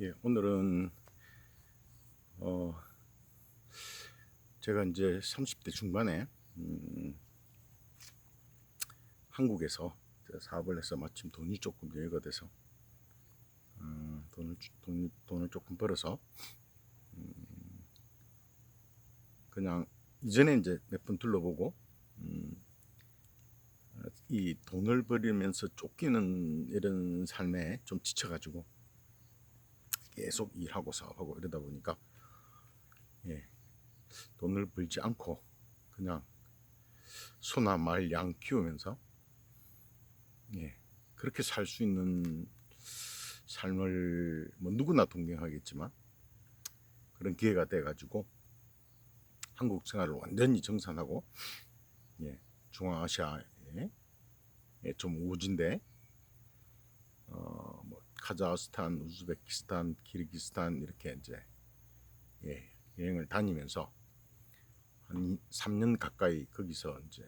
예, 오늘은 어 제가 이제 30대 중반에 음, 한국에서 사업을 해서 마침 돈이 조금 여유가 돼서 음, 돈을 주- 돈, 돈을 조금 벌어서 음, 그냥 이전에 이제 몇 번 둘러보고 음, 이 돈을 벌이면서 쫓기는 이런 삶에 좀 지쳐가지고 계속 일하고 사업하고 이러다 보니까 예, 돈을 벌지 않고 그냥 소나 말, 양 키우면서 예, 그렇게 살 수 있는 삶을 뭐 누구나 동경하겠지만 그런 기회가 돼 가지고 한국 생활을 완전히 정산하고 예, 중앙아시아에 예, 좀 오진데 어, 뭐 카자흐스탄, 우즈베키스탄, 키르기스탄 이렇게 이제 예, 여행을 다니면서 한 3년 가까이 거기서 이제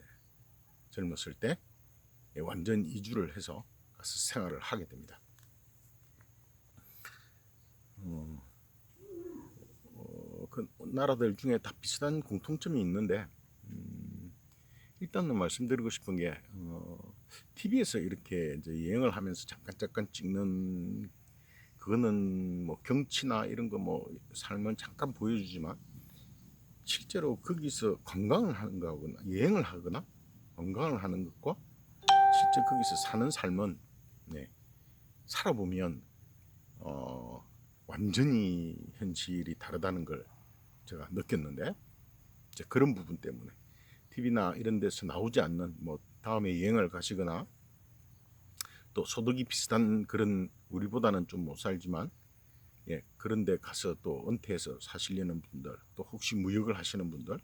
젊었을 때 예, 완전 이주를 해서 가서 생활을 하게 됩니다. 어, 어, 그 나라들 중에 다 비슷한 공통점이 있는데 음, 일단은 말씀드리고 싶은 게 어, TV에서 이렇게 이제 여행을 하면서 잠깐 잠깐 찍는 그거는 뭐 경치나 이런 거 뭐 삶은 잠깐 보여주지만 실제로 거기서 관광을 하는 거하거나 여행을 하거나 관광을 하는 것과 실제 거기서 사는 삶은 네, 살아보면 어, 완전히 현실이 다르다는 걸 제가 느꼈는데 이제 그런 부분 때문에 TV나 이런 데서 나오지 않는 뭐 다음에 여행을 가시거나 또 소득이 비슷한 그런 우리보다는 좀 못 살지만 예 그런 데 가서 또 은퇴해서 사시려는 분들 또 혹시 무역을 하시는 분들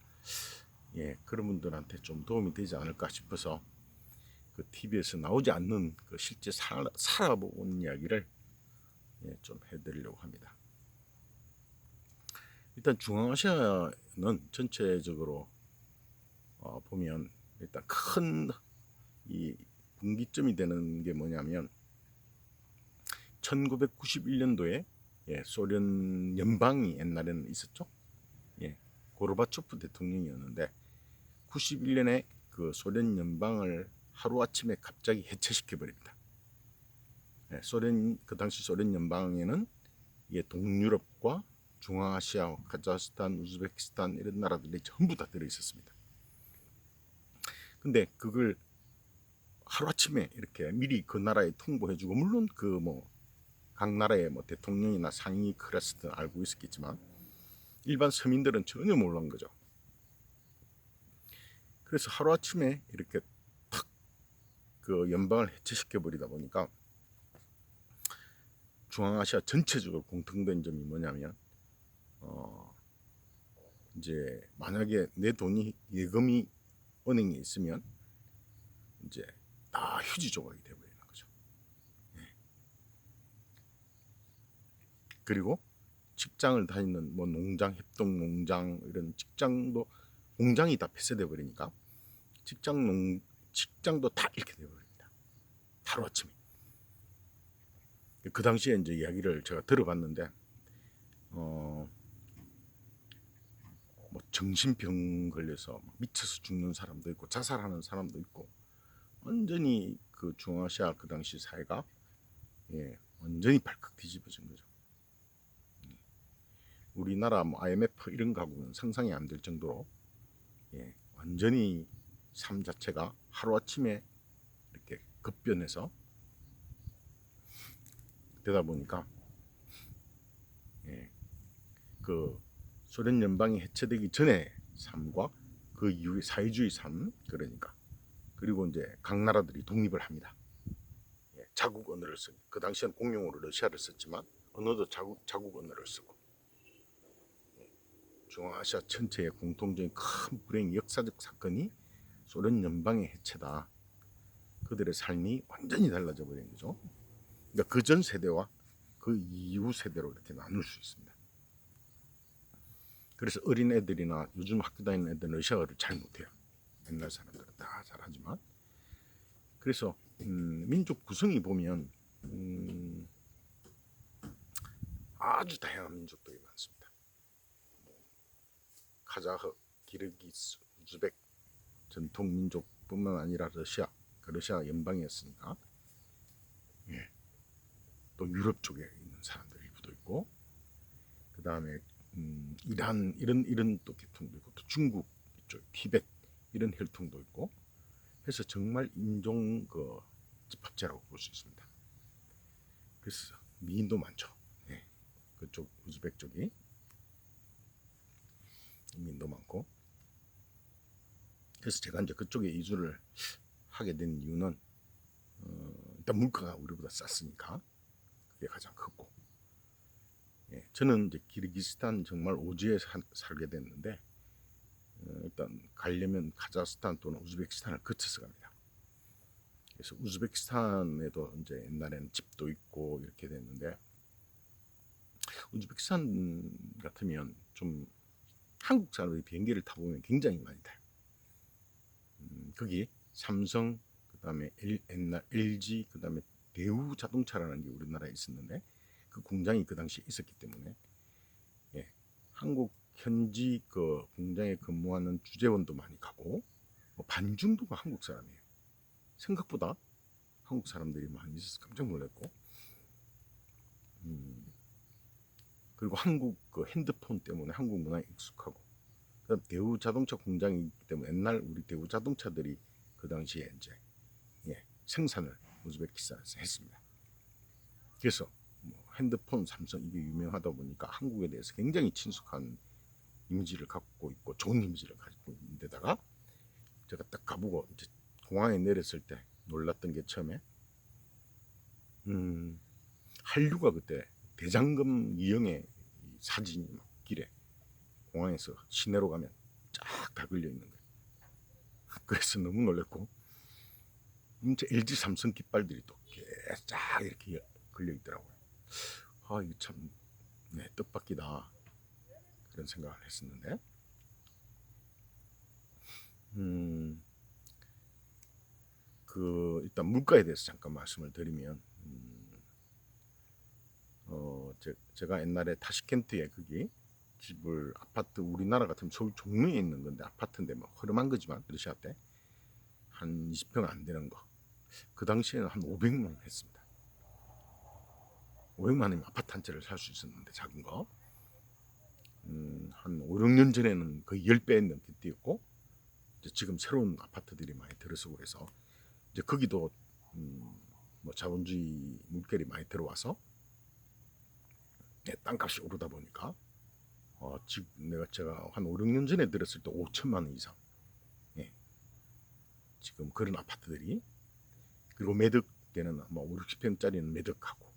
예 그런 분들한테 좀 도움이 되지 않을까 싶어서 그 TV에서 나오지 않는 그 실제 살, 살아본 이야기를 예, 좀 해드리려고 합니다. 일단 중앙아시아는 전체적으로 어, 보면 일단 큰 이 분기점이 되는 게 뭐냐면 1991년도에 예, 소련 연방이 옛날에는 있었죠. 예, 고르바초프 대통령이었는데 91년에 그 소련 연방을 하루 아침에 갑자기 해체시켜 버립니다. 예, 소련 그 당시 소련 연방에는 예, 동유럽과 중앙아시아, 카자흐스탄, 우즈베키스탄 이런 나라들이 전부 다 들어 있었습니다. 근데 그걸 하루아침에 이렇게 미리 그 나라에 통보해주고 물론 그 뭐 각 나라의 뭐 대통령이나 상위 클래스는 알고 있었겠지만 일반 서민들은 전혀 몰랐는 거죠. 그래서 하루아침에 이렇게 탁 그 연방을 해체시켜 버리다 보니까 중앙아시아 전체적으로 공통된 점이 뭐냐면 어 이제 만약에 내 돈이 예금이 은행에 있으면 이제 다 휴지 조각이 되어버리는 거죠. 예. 그리고 직장을 다니는 뭐 농장, 협동 농장 이런 직장도 공장이 다 폐쇄돼 버리니까 직장 농 직장도 다 잃게 되어 버립니다. 하루 아침에. 그 당시에 이제 이야기를 제가 들어봤는데 어. 뭐 정신병 걸려서 미쳐서 죽는 사람도 있고 자살하는 사람도 있고 완전히 그 중앙아시아 그 당시 사회가 예, 완전히 발칵 뒤집어진 거죠. 예. 우리나라 뭐 IMF 이런 가구는 상상이 안 될 정도로 예, 완전히 삶 자체가 하루 아침에 이렇게 급변해서 되다 보니까 예, 그 소련 연방이 해체되기 전에 삶과 그 이후의 사회주의 삶 그러니까 그리고 이제 각 나라들이 독립을 합니다. 예, 자국 언어를 쓰고 그 당시엔 공용어로 러시아를 썼지만 언어도 자국 자국 언어를 쓰고 예, 중앙아시아 전체의 공통적인 큰 불행 역사적 사건이 소련 연방의 해체다. 그들의 삶이 완전히 달라져 버린 거죠. 그러니까 그 전 세대와 그 이후 세대로 이렇게 나눌 수 있습니다. 그래서 어린 애들이나 요즘 학교 다니는 애들은 러시아어를 잘 못해요. 옛날 사람들은 다 잘하지만. 그래서 음, 민족 구성이 보면 음, 아주 다양한 민족들이 많습니다. 뭐, 카자흐, 기르기스, 우즈벡 전통 민족뿐만 아니라 러시아, 그 러시아 연방이었으니까 예. 또 유럽 쪽에 있는 사람들 일부도 있고 그 다음에 음, 이란 이런 이런 또 계통도 있고 또 중국 이쪽 티벳 이런 혈통도 있고 해서 정말 인종 그 집합체라고 볼 수 있습니다. 그래서 미인도 많죠. 예. 그쪽 우즈벡 쪽이 미인도 많고 그래서 제가 이제 그쪽에 이주를 하게 된 이유는 어, 일단 물가가 우리보다 쌌으니까 그게 가장 크고 예, 저는 이제 기르기스탄 정말 오지에 사- 살게 됐는데 어, 일단 가려면 카자흐스탄 또는 우즈베키스탄을 거쳐서 갑니다. 그래서 우즈베키스탄에도 이제 옛날에는 집도 있고 이렇게 됐는데 우즈베키스탄 같으면 좀 한국 사람들이 비행기를 타보면 굉장히 많이 타요. 음, 거기 삼성 그 다음에 L, 옛날 LG 그 다음에 대우 자동차라는 게 우리나라에 있었는데 그 공장이 그 당시에 있었기 때문에 예, 한국 현지 그 공장에 근무하는 주재원도 많이 가고 뭐 반 중도가 한국 사람이에요. 생각보다 한국 사람들이 많이 있어서 깜짝 놀랐고 음, 그리고 한국 그 핸드폰 때문에 한국 문화에 익숙하고 그다음 대우 자동차 공장이기 때문에 옛날 우리 대우 자동차들이 그 당시에 이제 예, 생산을 우즈베키스탄에서 했습니다. 그래서 뭐 핸드폰 삼성 이게 유명하다 보니까 한국에 대해서 굉장히 친숙한 이미지를 갖고 있고 좋은 이미지를 가지고 있는 데다가 제가 딱 가보고 이제 공항에 내렸을 때 놀랐던 게 처음에 음, 한류가 그때 대장금 이영의 이 사진이 막 길에 공항에서 시내로 가면 쫙 다 걸려 있는 거예요. 그래서 너무 놀랐고 이제 LG 삼성 깃발들이 또쫙 이렇게 걸려 있더라고요. 아 이거 참 네, 뜻밖이다 그런 생각을 했었는데 음, 그 일단 물가에 대해서 잠깐 말씀을 드리면 음, 어, 제, 제가 옛날에 타시켄트에 거기 집을 아파트 우리나라 같으면 서울 종로에 있는 건데 아파트인데 뭐 허름한 거지만 러시아 때 한 20평 안 되는 거. 그 당시에는 한 500만 원 했습니다. 500만 원이면 아파트 한 채를 살 수 있었는데 작은 거. 음, 한 5, 6년 전에는 거의 10배 넘게 뛰었고 지금 새로운 아파트들이 많이 들어서고 해서 이제 거기도 음, 뭐 자본주의 물결이 많이 들어와서 네, 땅값이 오르다 보니까 어, 지금 내가 제가 한 5, 6년 전에 들었을 때 5천만 원 이상. 예. 지금 그런 아파트들이 그리고 매덕대는 뭐 5, 60평짜리는 매덕하고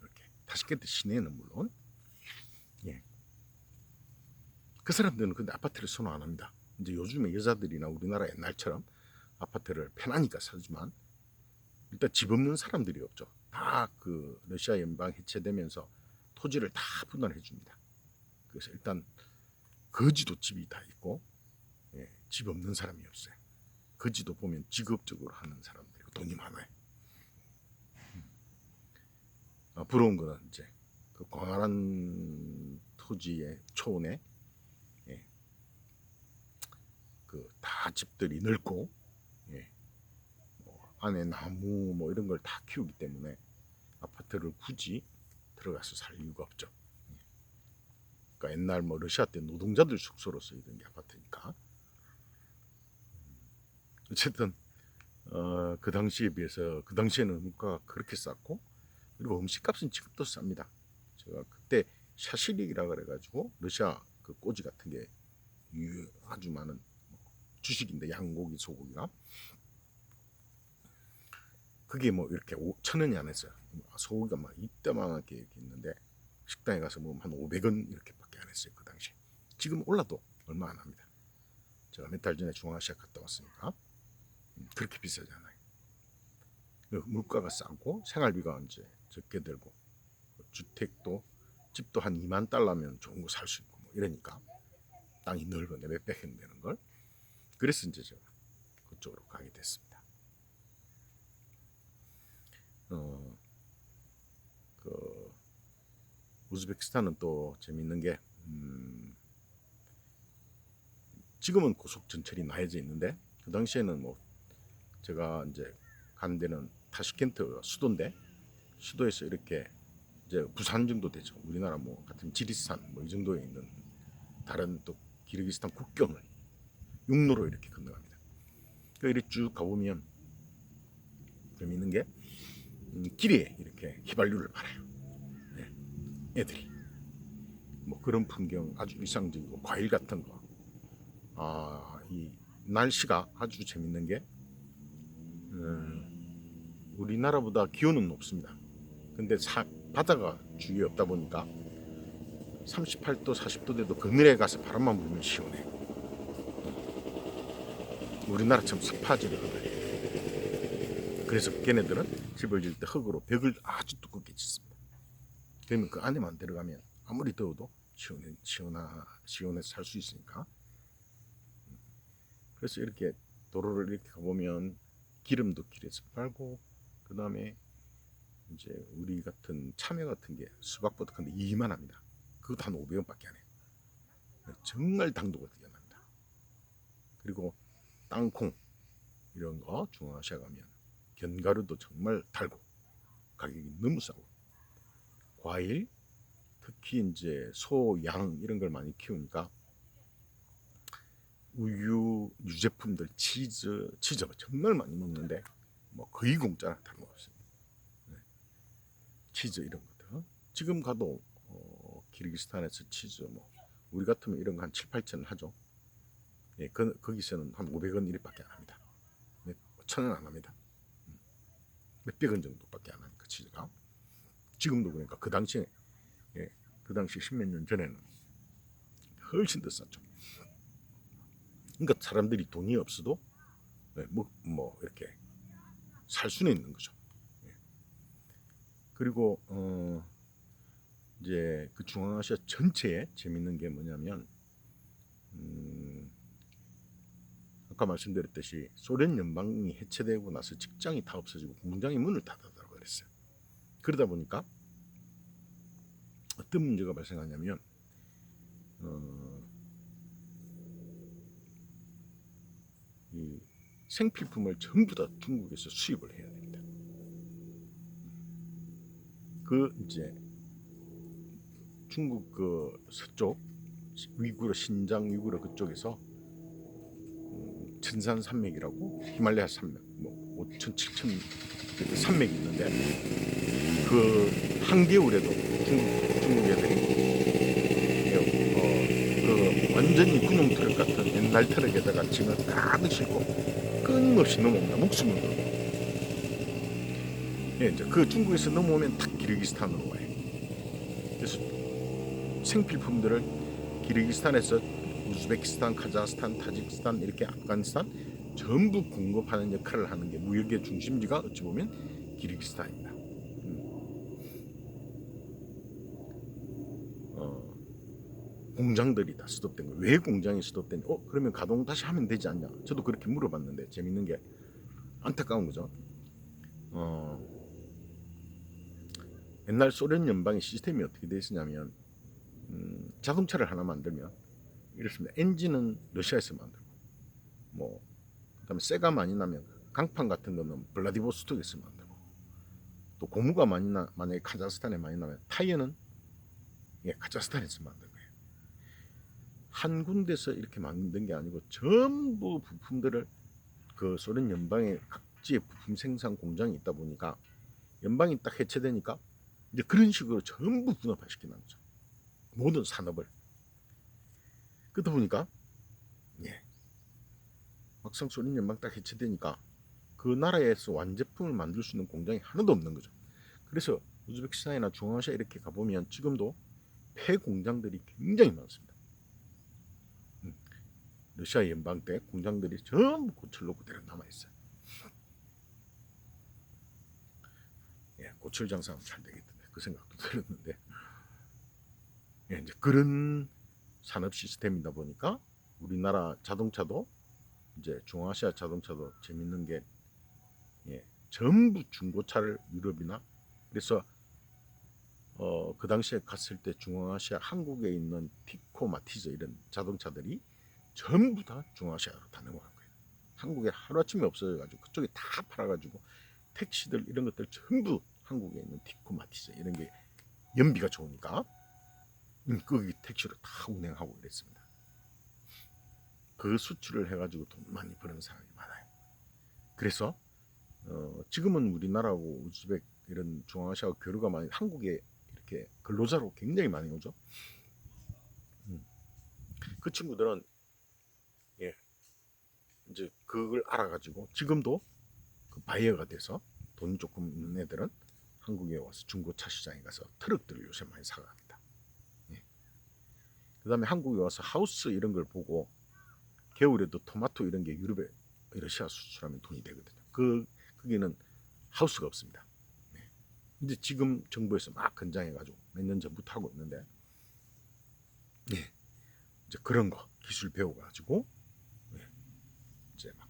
이렇게 다시게트 시내는 물론 예. 그 사람들은 근데 아파트를 선호 안 합니다. 이제 요즘에 여자들이나 우리나라 옛날처럼 아파트를 편하니까 사지만 일단 집 없는 사람들이 없죠. 다 그 러시아 연방 해체되면서 토지를 다 분할해 줍니다. 그래서 일단 거지도 집이 다 있고 예, 집 없는 사람이 없어요. 거지도 보면 직업적으로 하는 사람들이고 돈이 많아요. 음. 아, 부러운 거는 이제 그 광활한 토지의 초원에 예, 그 다 집들이 넓고 예, 뭐 안에 나무 뭐 이런 걸 다 키우기 때문에 아파트를 굳이 들어가서 살 이유가 없죠. 그러니까 옛날 뭐 러시아 때 노동자들 숙소로 쓰이던 게 아파트니까. 어쨌든 어, 그 당시에 비해서 그 당시에는 물가가 그렇게 쌌고 그리고 음식값은 지금도 쌉니다. 제가 그때 샤시릭이라 그래가지고 러시아 그 꼬지 같은 게 유- 아주 많은 뭐 주식인데 양고기 소고기가 그게 뭐 이렇게 오- 천 원이 안 했어요. 소고기가 막 이따만하게 이렇게 있는데 식당에 가서 먹으면 한 500원 이렇게밖에 안 했어요 그 당시. 지금 올라도 얼마 안 합니다. 제가 몇 달 전에 중앙아시아 갔다 왔으니까 음, 그렇게 비싸지 않아요. 그 물가가 싸고 생활비가 이제 적게 들고 주택도 집도 한 2만 달러면 좋은 거 살 수 있고 뭐 이러니까 땅이 넓은데 몇백 평 되는 걸 그래서 이제 제가 그쪽으로 가게 됐습니다. 어, 그 우즈베키스탄은 또 재밌는 게 음, 지금은 고속 전철이 나해져 있는데 그 당시에는 뭐 제가 이제 간 데는 타시켄트 수도인데 수도에서 이렇게 이제 부산 정도 되죠. 우리나라 뭐 같은 지리산 뭐 이 정도에 있는 다른 또 기르기스탄 국경을 육로로 이렇게 건너갑니다. 그 이렇게 쭉 가보면 재미있는 게 음, 길에 이렇게 휘발유를 팔아요. 네, 애들이 뭐 그런 풍경 아주 일상적이고 과일 같은 거. 아, 이 날씨가 아주 재밌는 게 음, 우리나라보다 기온은 높습니다. 근데 사, 바다가 주위에 없다 보니까 38도, 40도 돼도 그늘에 가서 바람만 불면 시원해. 우리나라처럼 습하지 않거든요. 그래서 걔네들은 집을 지을 때 흙으로 벽을 아주 두껍게 짓습니다. 그러면 그 안에만 들어가면 아무리 더워도 시원해, 시원하, 시원해서 살 수 있으니까. 그래서 이렇게 도로를 이렇게 가보면 기름도 길에서 팔고, 그 다음에 이제 우리 같은 참외 같은 게 수박보다 근데 이만합니다. 그것도 한 500원밖에 안 해요. 정말 당도가 뛰어납니다. 그리고 땅콩 이런 거 중앙아시아 가면 견과류도 정말 달고 가격이 너무 싸고 과일 특히 이제 소, 양 이런 걸 많이 키우니까 우유, 유제품들, 치즈, 치즈 정말 많이 먹는데 뭐 거의 공짜나 다름없습니다. 네. 치즈 이런 것들 지금 가도 어, 키르기스탄에서 치즈 뭐 우리 같으면 이런 거 한 7, 8천 원 하죠. 예, 그, 거기서는 한 500원 이렇게밖에 안 합니다. 네, 천원 안 합니다. 음. 몇백 원 정도밖에 안 하니까 치즈가 지금도 그러니까 그 당시에 예, 그 당시 십몇 년 전에는 훨씬 더 쌌죠. 그러니까 사람들이 돈이 없어도 예, 뭐, 뭐 이렇게 살 수는 있는 거죠. 예. 그리고 어, 이제 그 중앙아시아 전체에 재밌는 게 뭐냐면 음, 아까 말씀드렸듯이 소련 연방이 해체되고 나서 직장이 다 없어지고 공장이 문을 닫아달라고 그랬어요. 그러다 보니까 어떤 문제가 발생하냐면 어, 이 생필품을 전부 다 중국에서 수입을 해야 됩니다. 그 이제 중국 그 서쪽 위구르 신장 위구르 그쪽에서 음, 천산 산맥이라고 히말라야 산맥 뭐 5천 7천 산맥이 있는데 그 한겨울에도 중국 중국 애들이 어, 그 완전히 군용 트럭 같은 옛날 트럭에다가 짐을 가득 싣고 끊임없이 넘어옵니다 목숨을 걸고 예, 이제 그 중국에서 넘어오면 딱 기르기스탄으로 와요. 그래서 생필품들을 기르기스탄에서 우즈베키스탄, 카자흐스탄, 타지키스탄 이렇게 아프가니스탄 전부 공급하는 역할을 하는 게 무역의 중심지가 어찌 보면 기르기스탄입니다. 음. 어, 공장들이 다 스톱된 거예요. 왜 공장이 스톱된? 어 그러면 가동 다시 하면 되지 않냐? 저도 그렇게 물어봤는데 재밌는 게 안타까운 거죠. 어, 옛날 소련 연방의 시스템이 어떻게 되어 있었냐면 음, 자동차를 하나 만들면 이렇습니다. 엔진은 러시아에서 만들고 뭐 그 다음에 쇠가 많이 나면 강판 같은 거는 블라디보스톡에서 만들고 또 고무가 많이 나 만약에 카자흐스탄에 많이 나면 타이어는 예, 카자흐스탄에서 만든 거예요. 한 군데서 이렇게 만든 게 아니고 전부 부품들을 그 소련 연방의 각지의 부품 생산 공장이 있다 보니까 연방이 딱 해체되니까 이제 그런 식으로 전부 분업화시키는 거죠. 모든 산업을. 그러다 보니까 예. 막상 소련 연방 딱 해체되니까 그 나라에서 완제품을 만들 수 있는 공장이 하나도 없는 거죠. 그래서 우즈베키스탄이나 중앙아시아 이렇게 가보면 지금도 폐 공장들이 굉장히 많습니다. 음. 러시아 연방 때 공장들이 전부 고철로 그대로 남아 있어요. 예, 고철 장사하면 잘 되겠던데 그 생각도 들었는데 예, 이제 그런 산업 시스템이다 보니까 우리나라 자동차도 이제 중앙아시아 자동차도 재밌는 게 예, 전부 중고차를 유럽이나 그래서 어, 그 당시에 갔을 때 중앙아시아 한국에 있는 티코 마티즈 이런 자동차들이 전부 다 중앙아시아로 다 넘어간 거예요. 한국에 하루아침에 없어져가지고 그쪽에 다 팔아가지고 택시들 이런 것들 전부 한국에 있는 티코 마티즈 이런 게 연비가 좋으니까 음, 거기 택시로 다 운행하고 이랬습니다. 그 수출을 해가지고 돈 많이 버는 사람이 많아요. 그래서 어, 지금은 우리나라하고 우즈벡 이런 중앙아시아 교류가 많이 한국에 이렇게 근로자로 굉장히 많이 오죠. 음. 그 친구들은 예 이제 그걸 알아가지고 지금도 그 바이어가 돼서 돈 조금 있는 애들은 한국에 와서 중고차 시장에 가서 트럭들을 요새 많이 사갑니다. 예. 그다음에 한국에 와서 하우스 이런 걸 보고 겨울에도 토마토 이런 게 유럽에 러시아 수출하면 돈이 되거든요. 그 거기는 하우스가 없습니다. 네. 근데 지금 정부에서 막 건장해가지고 몇 년 전부터 하고 있는데, 네. 이제 그런 거 기술 배워가지고 네. 이제 막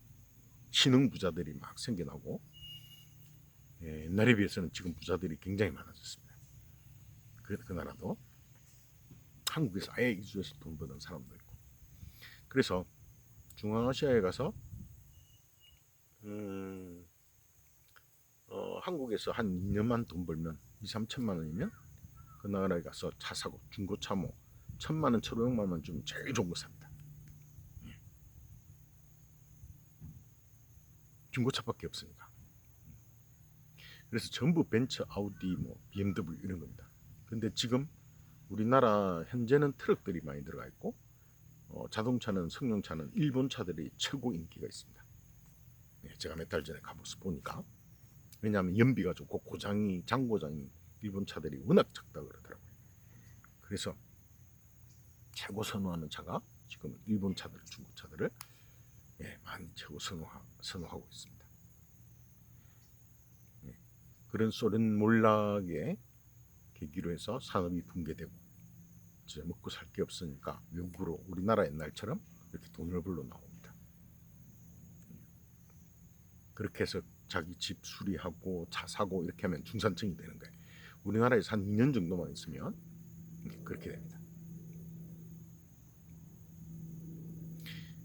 신흥 부자들이 막 생겨나고 예, 옛날에 비해서는 지금 부자들이 굉장히 많아졌습니다. 그, 그 나라도 한국에서 아예 이주해서 돈 버는 사람도 있고 그래서 중앙아시아에 가서 음, 어, 한국에서 한 2년만 돈 벌면 2, 3천만 원이면 그 나라에 가서 차 사고 중고차 뭐 천만 원, 천오백만 원 주면 제일 좋은 거 삽니다. 예. 중고차밖에 없으니까. 그래서 전부 벤츠, 아우디, 뭐 BMW 이런 겁니다. 근데 지금 우리나라 현재는 트럭들이 많이 들어가 있고 어, 자동차는 승용차는 일본 차들이 최고 인기가 있습니다. 예, 제가 몇 달 전에 가보서 보니까 왜냐하면 연비가 좋고 고장이 장고장이 일본 차들이 워낙 적다 그러더라고요. 그래서 최고 선호하는 차가 지금 일본 차들, 중국 차들을 예, 많이 최고 선호하, 선호하고 있습니다. 예, 그런 소련 몰락의 계기로 해서 산업이 붕괴되고 이제 먹고 살 게 없으니까 외국으로 우리나라 옛날처럼 이렇게 돈을 벌러 나옵니다. 그렇게 해서 자기 집 수리하고 차 사고 이렇게 하면 중산층이 되는 거예요. 우리나라에서 한 2년 정도만 있으면 그렇게 됩니다.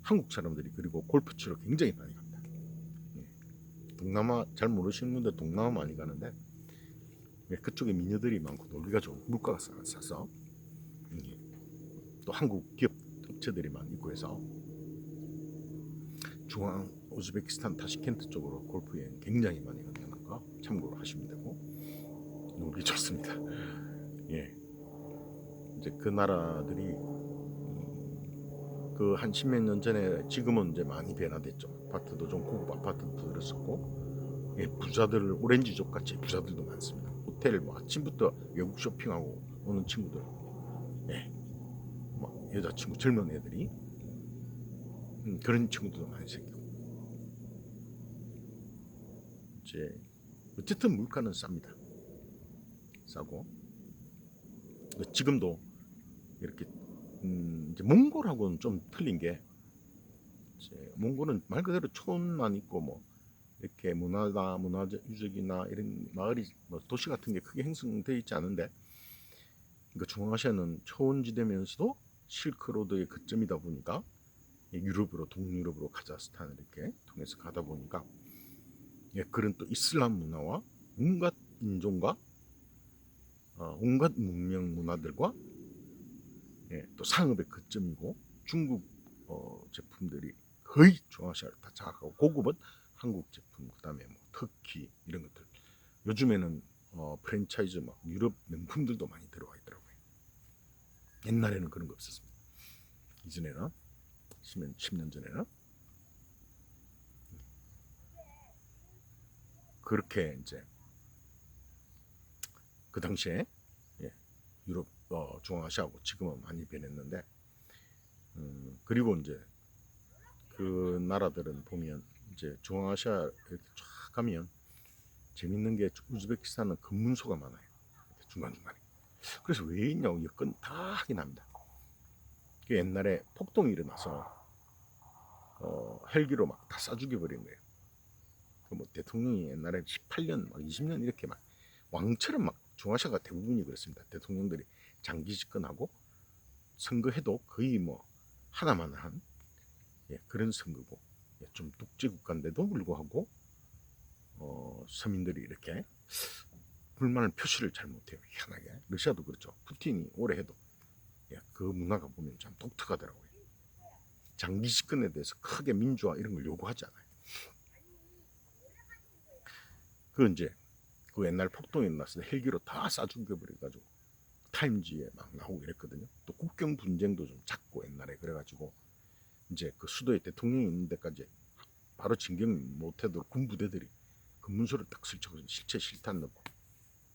한국 사람들이 그리고 골프 치러 굉장히 많이 갑니다. 예. 동남아 잘 모르시는 분들 동남아 많이 가는데 예, 그쪽에 미녀들이 많고 놀기가 좋은 물가가 싸- 싸서 예. 또 한국 기업 업체들이 많이 있고 해서 중앙 우즈베키스탄 타시켄트 쪽으로 골프 여행 굉장히 많이 간다는 거 참고로 하시면 되고 놀기 좋습니다. 예. 이제 그 나라들이 음, 그한 십몇 년 전에 지금은 이제 많이 변화됐죠. 아파트도 좀 고급 아파트도 들었었고 예, 부자들 오렌지족 같이 부자들도 많습니다. 호텔 뭐 아침부터 외국 쇼핑하고 오는 친구들 예. 뭐 여자친구 젊은 애들이. 음, 그런 친구들도 많이 생기고 이제 어쨌든 물가는 쌉니다. 싸고. 지금도 이렇게 음, 이제 몽골하고는 좀 틀린 게 몽골은 말 그대로 촌만 있고 뭐 이렇게 문화다 문화 유적이나 이런 마을이 뭐 도시 같은 게 크게 형성되어 있지 않은데 그러니까 중앙아시아는 초원지대면서도 실크로드의 거점이다 보니까 유럽으로 동유럽으로 카자흐스탄을 이렇게 통해서 가다 보니까 예, 그런 또 이슬람 문화와 온갖 인종과 어, 온갖 문명 문화들과 예, 또 상업의 거점이고 중국 어, 제품들이 거의 중앙아시아를 다 장악하고 고급은 한국 제품 그다음에 뭐 터키 이런 것들 요즘에는 어, 프랜차이즈 막 유럽 명품들도 많이 들어와 있더라고요. 옛날에는 그런 거 없었습니다. 이전에는 10년, 10년 전에는 그렇게 이제 그 당시에 예, 유럽 어, 중앙아시아하고 지금은 많이 변했는데 음, 그리고 이제 그 나라들은 보면 이제 중앙아시아 이렇게 쫙 가면 재밌는 게 우즈베키스탄은 검문소가 많아요. 이렇게 중간 중간에. 그래서 왜 있냐고 여건 다 확인합니다. 그 옛날에 폭동이 일어나서 어, 헬기로 막다쏴 죽여 버린 거예요. 그뭐 대통령이 옛날에 18년, 막 20년 이렇게 막 왕처럼 막 중앙아시아가 대부분이 그렇습니다. 대통령들이 장기 집권하고 선거해도 거의 뭐 하나만 한 예, 그런 선거고 예, 좀 독재 국가인데도 불구하고 어, 서민들이 이렇게 불만을 표시를 잘 못해요. 희한하게 러시아도 그렇죠. 푸틴이 오래 해도 예, 그 문화가 보면 참 독특하더라고요. 장기 집권에 대해서 크게 민주화 이런 걸 요구하지 않아요. 그 이제 그 옛날 폭동이 났을 때 헬기로 다쏴 죽여버려가지고 타임지에 막 나오고 이랬거든요. 또 국경 분쟁도 좀 작고 옛날에 그래가지고 이제 그 수도에 대통령이 있는 데까지 바로 진경 못해도 군부대들이 검문소를 딱 설치고 실체 실탄 넣고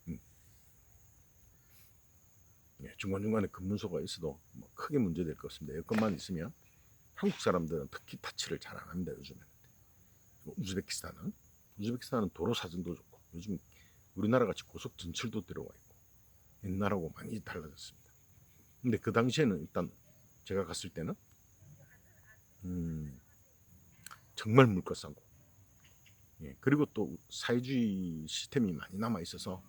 음. 예, 중간중간에 검문소가 있어도 뭐 크게 문제될 것 같습니다. 여건만 있으면 한국 사람들은 특히 타치를 잘 안 합니다. 요즘에는 우즈베키스탄은 우즈베키스탄은 도로 사정도 좋고 요즘 우리나라 같이 고속 전철도 들어와 있고 옛날하고 많이 달라졌습니다. 근데 그 당시에는 일단 제가 갔을 때는 음, 정말 물가 싸고 예, 그리고 또 사회주의 시스템이 많이 남아 있어서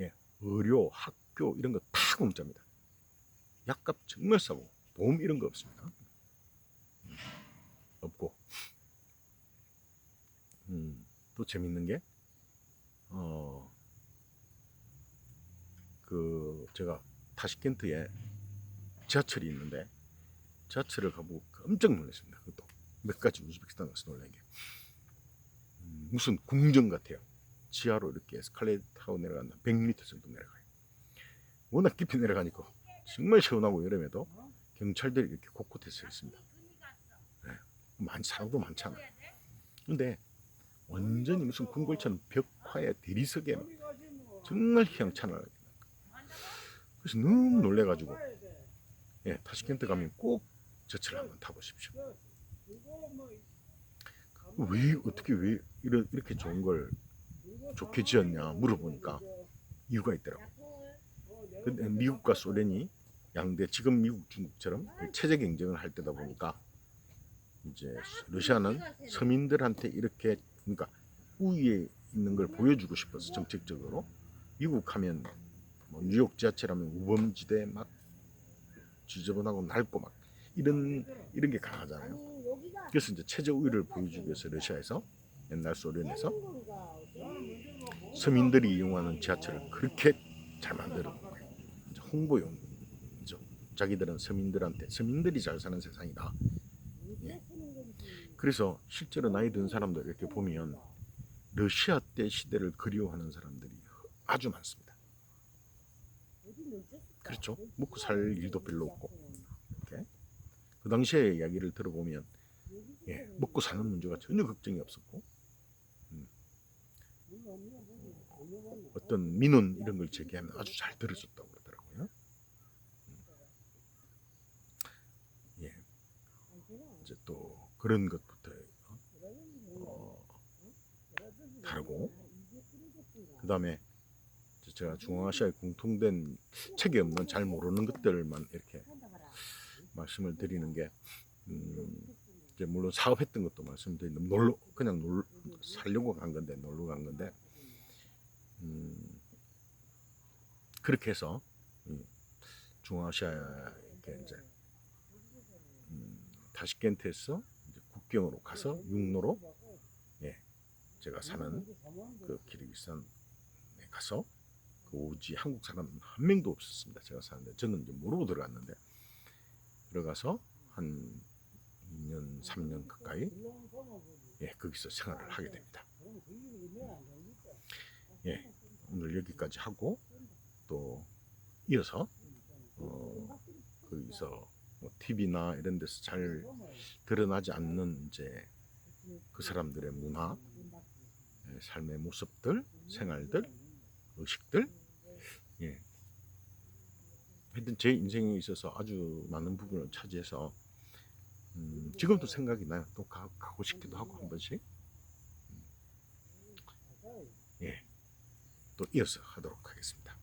예, 의료, 학 교 이런 거 다 공짜입니다. 약값 정말 싸고 보험 이런 거 없습니다. 음, 없고 음, 또 재밌는 게 어, 그 제가 타시켄트에 지하철이 있는데 지하철을 가보고 깜짝 놀랐습니다. 그것도 몇 가지 우즈베키스탄 가서 놀란 게 음, 무슨 궁전 같아요. 지하로 이렇게 에스컬레이터 타고 내려간다. 100m 정도 내려가요. 워낙 깊이 내려가니까 정말 시원하고 여름에도 경찰들이 이렇게 곳곳에 서 있습니다. 네, 많 사람도 많잖아요. 근데 완전히 무슨 궁궐처럼 벽화에 대리석에 막 정말 희양찬란하게 그래서 너무 놀래가지고 예, 타시켄트 가면 꼭 저철 한번 타보십시오. 왜 어떻게 왜 이렇게 좋은 걸 좋게 지었냐 물어보니까 이유가 있더라고. 미국과 소련이 양대 지금 미국 중국처럼 체제 경쟁을 할 때다 보니까 이제 러시아는 서민들한테 이렇게 그러니까 우위에 있는 걸 보여주고 싶어서 정책적으로 미국 하면 뭐 뉴욕 지하철하면 우범지대 막 지저분하고 낡고 막 이런 이런 게 강하잖아요. 그래서 이제 체제 우위를 보여주기 위해서 러시아에서 옛날 소련에서 서민들이 이용하는 지하철을 그렇게 잘 만들어 홍보용이죠. 자기들은 서민들한테 서민들이 잘 사는 세상이다. 예. 그래서 실제로 나이 든 사람들 이렇게 보면 러시아 때 시대를 그리워하는 사람들이 아주 많습니다. 그렇죠. 먹고 살 일도 별로 없고 이렇게 그 당시의 이야기를 들어보면 예, 먹고 사는 문제가 전혀 걱정이 없었고 음, 어떤 민원 이런 걸 제기하면 아주 잘 들어줬다고 그러더라고요. 음. 예, 이제 또 그런 것부터 어, 다르고. 그 다음에 제가 중앙아시아에 공통된 책이 없는 잘 모르는 것들만 이렇게 말씀을 드리는 게 음, 이제 물론 사업했던 것도 말씀드리는데 놀러 그냥 놀 살려고 간 건데 놀러 간 건데 음, 그렇게 해서 이 중앙아시아에 이제 음, 타시켄트에서 이제 국경으로 가서 육로로 예 제가 사는 그 키르기스탄에 가서 그 오지 한국 사람 한 명도 없었습니다. 제가 사는데 저는 이제 모르고 들어갔는데 들어가서 한 2년 3년 가까이 예 거기서 생활을 하게 됩니다. 예 오늘 여기까지 하고 또 이어서 어, 거기서 뭐 TV나 이런 데서 잘 드러나지 않는 이제 그 사람들의 문화, 예, 삶의 모습들, 생활들, 의식들, 예. 하여튼 제 인생에 있어서 아주 많은 부분을 차지해서 음, 지금도 생각이 나요. 또 가, 가고 싶기도 하고 한 번씩. 음. 예. 또 이어서 하도록 하겠습니다.